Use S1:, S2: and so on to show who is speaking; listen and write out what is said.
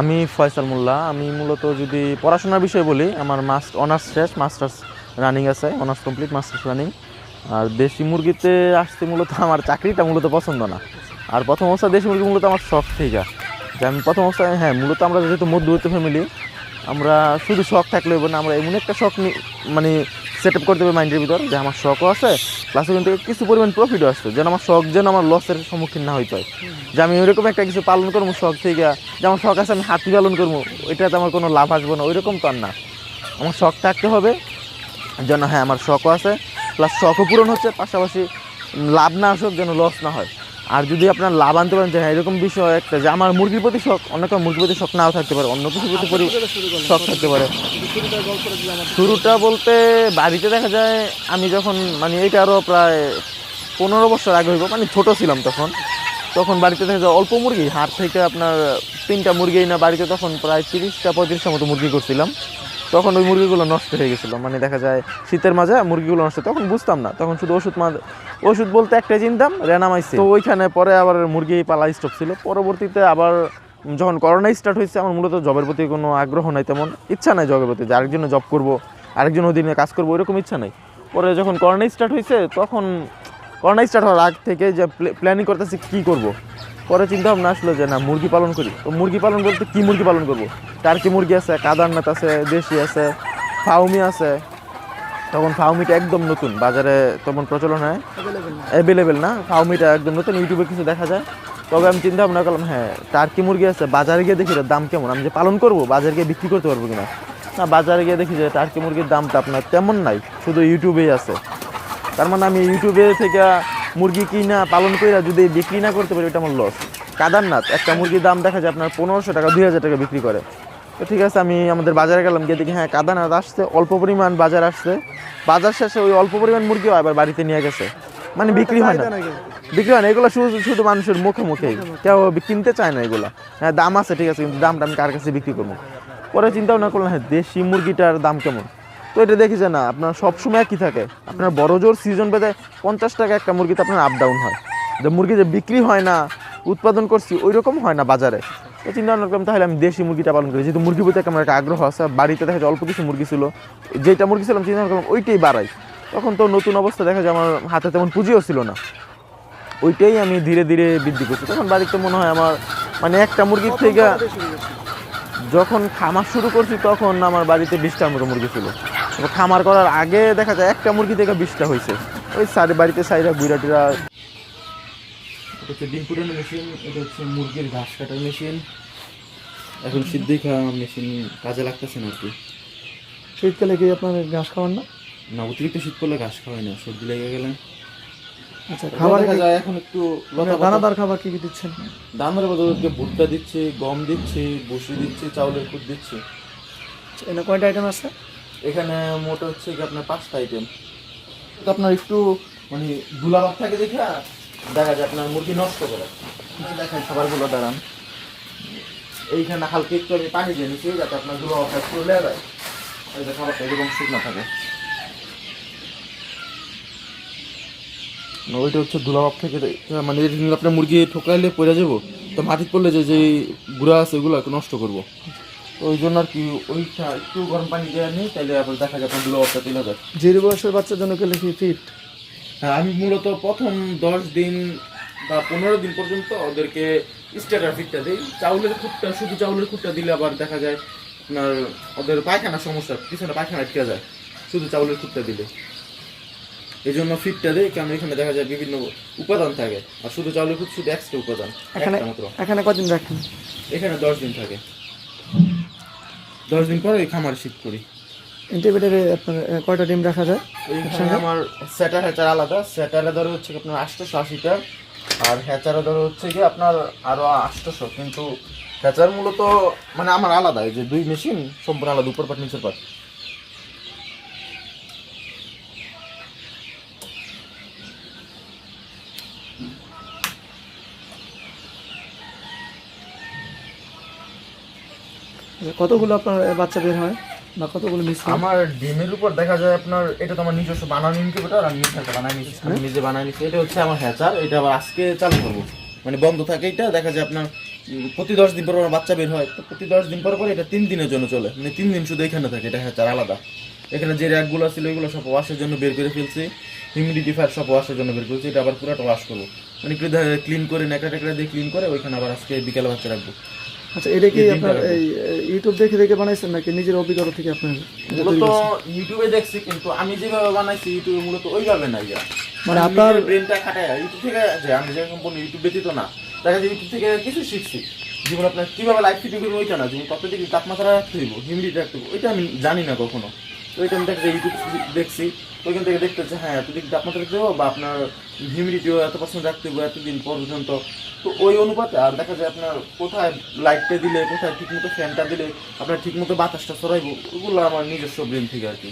S1: আমি ফয়সাল মোল্লা, আমি মূলত যদি পড়াশোনার বিষয়ে বলি, আমার মাস্ট অনার্স শেষ, মাস্টার্স রানিং আছে, অনার্স কমপ্লিট, মাস্টার্স রানিং। আর দেশি মুরগিতে আসতে মূলত, আমার চাকরিটা মূলত পছন্দ না। আর প্রথম অবস্থা দেশি মুরগি মূলত আমার শখ থেকে যে আমি প্রথম অবস্থায় হ্যাঁ মূলত আমরা যেহেতু মধ্যবিত্ত ফ্যামিলি আমরা শুধু শখ থাকলে হবে না, আমরা এমন একটা শখ মানে সেট আপ করতে হবে মাইন্ডের ভিতর যে আমার শখও আছে প্লাস ওখান থেকে কিছু পরিমাণ প্রফিটও আসছে, যেন আমার শখ যেন আমার লসের সম্মুখীন না হইতে হয়। যে আমি ওইরকম একটা কিছু পালন করব শখ থেকে, যে আমার শখ আছে আমি হাতি পালন করব, ওইটাতে আমার কোনো লাভ আসব না, ওইরকম তো আর না। আমার শখ থাকতে হবে, যেন হ্যাঁ আমার শখও আছে প্লাস শখও পূরণ হচ্ছে, পাশাপাশি লাভ না আসুক, যেন লস না হয়। আর যদি আপনার লাভ আনতে পারেন যে হ্যাঁ এরকম বিষয় একটা যে আমার মুরগির প্রতি শখ অনেক মুরগির প্রতি শখ নাও থাকতে পারে অন্য কিছুর প্রতি পরি- শখ থাকতে পারে। শুরুটা বলতে বাড়িতে দেখা যায় আমি যখন মানে এইটা আরও প্রায় পনেরো বছর আগে হইব মানে ছোট ছিলাম তখন তখন বাড়িতে দেখা যায় অল্প মুরগি হাট থেকে আপনার তিনটা মুরগি না বাড়িতে তখন প্রায় তিরিশটা পঁয়ত্রিশটা মতো মুরগি করছিলাম। তখন ওই মুরগিগুলো নষ্ট হয়ে গেছিল। মানে দেখা যায় শীতের মাঝে মুরগিগুলো নষ্ট তখন বুঝতাম না। তখন শুধু ওষুধ মা ওষুধ বলতে একটাই চিনতাম রেনামাইছে তো ওইখানে পরে আবার মুরগি পালা স্টক ছিল। পরবর্তীতে আবার যখন করোনা স্টার্ট হয়েছে, আমার মূলত জবের প্রতি কোনো আগ্রহ নাই তেমন। ইচ্ছা নাই জবের প্রতি যে আরেকজনে জব করব, আরেকজন অধীনে কাজ করব, এরকম ইচ্ছা নাই। পরে যখন করোনা স্টার্ট হয়েছে, তখন করোনা স্টার্ট হওয়ার আগ থেকে যে প্ল্যানিং করতেছি কী করব। পরে চিন্তা ভাবনা আসলো যে না মুরগি পালন করি। তো মুরগি পালন বলতে কী মুরগি পালন করব। টার্কি মুরগি আছে কাদারনাথ আছে দেশি আছে ফাউমি আছে। তখন ফাউমিটা একদম নতুন বাজারে তখন প্রচলন হয়। অ্যাভেলেবেল না। ফাউমিটা একদম নতুন ইউটিউবে কিছু দেখা যায়। তবে আমি চিন্তা ভাবনা করলাম হ্যাঁ টার্কি মুরগি আছে বাজারে গিয়ে দেখি দাম কেমন আমি যে পালন করব বাজারে গিয়ে বিক্রি করতে পারব কিনা। না বাজারে গিয়ে দেখি যে টার্কি মুরগির দামটা আপনার তেমন নাই শুধু ইউটিউবেই আছে। তার মানে আমি ইউটিউবে থেকে মুরগি কিনা পালন করে যদি বিক্রি না করতে পারি এটা আমার লস কাদারনাথ একটা মুরগির দাম দেখা যায় আপনার পনেরোশো টাকা দুই হাজার টাকা বিক্রি করে। তো ঠিক আছে আমি আমাদের বাজারে গেলাম গিয়ে দেখি হ্যাঁ কাদারনাথ আসছে অল্প পরিমাণ বাজার আসছে। বাজার শেষে ওই অল্প পরিমাণ মুরগিও আবার বাড়িতে নিয়ে গেছে। মানে বিক্রি হয় না। বিক্রি হয় না এগুলো শুধু শুধু মানুষের মুখে মুখেই কেউ কিনতে চায় না এগুলো। হ্যাঁ দাম আছে ঠিক আছে কিন্তু দামটা আমি কার কাছে বিক্রি করব? পরে চিন্তা ভাবনা করলাম হ্যাঁ দেশি মুরগিটার দাম কেমন? তো এটা দেখি যে না আপনার সবসময় কি থাকে। আপনার বড় জোর সিজন পেতে পঞ্চাশ টাকা একটা মুরগিতে আপনার আপ ডাউন হয়। যে মুরগি যে বিক্রি হয় না উৎপাদন করছি ওই রকম হয় না বাজারে। তো চিন্তা ভাবনা করলাম তাহলে আমি দেশি মুরগিটা পালন করি। যেহেতু মুরগির প্রতি আমার একটা আগ্রহ আছে বাড়িতে দেখা যায় অল্প কিছু মুরগি ছিল যেটা মুরগি ছিলাম চিন্তা ভাবনা করলাম ওইটাই বাড়াই। তখন তো নতুন অবস্থা দেখা যায় আমার হাতে তেমন পুঁজিও ছিল না। ওইটাই আমি ধীরে ধীরে বৃদ্ধি করছি। তখন বাড়িতে মনে হয় আমার মানে একটা মুরগির থেকে যখন খামার শুরু করছি তখন আমার বাড়িতে বিশটার মতো মুরগি ছিল। খামার করার আগে দেখা যায় একটা মুরগি থেকে বিশটা হয়েছে। ওই সাইডে বাড়িতে সাইডে বুড়া টুরা। হচ্ছে ডিম ফুটানো মেশিন এটা হচ্ছে মুরগির ঘাস কাটার মেশিন। এখন সিদ্ধি খাওয়া মেশিন কাজে লাগতেছে না আর কি।
S2: শীতকালে কি আপনার ঘাস খাওয়ান না?
S1: না অতিরিক্ত শীত করলে ঘাস খাওয়াই না সর্দি লেগে গেলে।
S2: আচ্ছা
S1: খাবার যায় এখন একটু লতা
S2: দানাদার খাবার কি কি দিচ্ছেন?
S1: দামের বদলকে ভুট্টা দিচ্ছে গম দিচ্ছে বসি দিচ্ছে চাউলের খুদ দিচ্ছে।
S2: এখানে কয়টা আইটেম আছে?
S1: এখানে মোট হচ্ছে কি আপনার পাঁচটা আইটেম তো আপনার একটু মানে দুলাভাব থাকে দেখে দেখা যায় আপনার মুরগি নষ্ট করে। দেখেন খাবারগুলো দাঁড়ান। এইখানে হালকা একটু আমি পানি দিয়ে নিচ্ছি যাতে আপনার দুলাভাবটা লেগে যায়। যে খাবারটা এরকম শুকনো থাকে। ওইটা হচ্ছে দুলাভাব থেকে মানে আপনার মুরগি ঠোকাইলে পড়ে যাব। তো মাটিতে পড়লে যে যে গুঁড়া আছে ওগুলো নষ্ট করব। তো ওই জন্য আর কি ওইটা একটু গরম পানি দেওয়া নেই তাহলে আবার দেখা যায় আপনার দুলাভাবটা তুলে যায়
S2: জিরো বয়সের বাচ্চার জন্য গেলে কি ফিট
S1: হ্যাঁ আমি মূলত প্রথম দশ দিন বা পনেরো দিন পর্যন্ত ওদেরকে স্টার্টার ফিটটা দিই। চাউলের খুঁটটা শুধু চাউলের খুঁটটা দিলে আবার দেখা যায় আপনার ওদের পায়খানা সমস্যা পিছনে পায়খানা আটকে যায়। শুধু চাউলের খুঁটটা দিলে। এই জন্য ফিটটা দিই কারণ এখানে দেখা যায় বিভিন্ন উপাদান থাকে। আর শুধু চাউলের খুঁট শুধু এক্সট্রা উপাদান
S2: এখানে
S1: একটা
S2: এখানে কদিন রাখেন?
S1: এখানে দশ দিন থাকে। দশ দিন পর ওই খামার শিফট করি।
S2: ইন্টিগ্রেটারে আপনার কয়টা ডিম রাখা যায়?
S1: এখানে আমার সেটার হ্যাচার আলাদা। সেটারে ধরে হচ্ছে আপনার আটশোশো আশিটা আর হ্যাচারে ধরে হচ্ছে কি আপনার আরও আটশোশো। কিন্তু হ্যাচার মূলত মানে আমার আলাদা। এই যে দুই মেশিন সম্পূর্ণ আলাদা উপর পাট নিচের পাট।
S2: কতগুলো আপনার বাচ্চা বের হয় বা কতগুলো মিস
S1: আমার ডিমের উপর দেখা যায় আপনার এটা তো আমার নিজস্ব বানানো ইনকিউবেটর আমি নিজে বানাই নিচ্ছি আমি নিজে বানাই নিচ্ছি এটা হচ্ছে আমার হ্যাচার এটা আবার আজকে চালু করব। মানে বন্ধ থাকে এটা দেখা যায় আপনার প্রতি দশ দিন পর পর বাচ্চা বের হয়। তো প্রতি দশ দিন পর পর এটা তিন দিনের জন্য চলে। মানে তিন দিন শুধু এখানে থাকে এটা আর আলাদা। এখানে যে র্যাকগুলো ছিল ওইগুলো সব ওয়াশের জন্য বের করে ফেলছি। হিউমিডিটি ফায়ার সব ওয়াশের জন্য বের করেছি এটা আবার পুরোটা ওয়াশ করব। মানে ক্লিন করে নেকড়া টেকড়া দিয়ে ক্লিন করে ওইখানে আবার আজকে বিকেলে বাচ্চা রাখব।
S2: আচ্ছা এটা কি আপনার এই ইউটিউব দেখে দেখে বানাইছেন নাকি নিজের অভিজ্ঞতা থেকে আপনার
S1: মূলত ইউটিউবে দেখছি কিন্তু আমি যেভাবে বানাইছি ইউটিউবে মূলত ওইভাবে না ইয়া
S2: মানে আপনার-
S1: ব্রেনটা খাটায় ইউটিউব থেকে যে আমি যেরকম বলি ইউটিউব ব্যতীত না দেখা যায় ইউটিউব থেকে কিছু শিখছি। যেমন আপনার কীভাবে লাইফ ফিটিং করব ওইটা না যেমন কত ডিগ্রি তাপমাত্রা রাখতে হইব হিউমিডিটি রাখতে হইব ওইটা আমি জানি না কখনো। আমি দেখা ইউটিউব থেকে দেখছি, ওইখান থেকে দেখতে হচ্ছে হ্যাঁ এতদিন তাপমাত্রা দেবো বা আপনার হিউমিডিটিও এত পার্সেন্ট রাখতে হবে এতদিন পর্যন্ত। তো ওই অনুপাতে, আর দেখা যায় আপনার কোথায় লাইটটা দিলে, কোথায় ঠিকমতো ফ্যানটা দিলে, আপনার ঠিকমতো বাতাসটা ছড়াইবো, ওগুলো আমার নিজস্ব ব্রেন থেকে আর কি।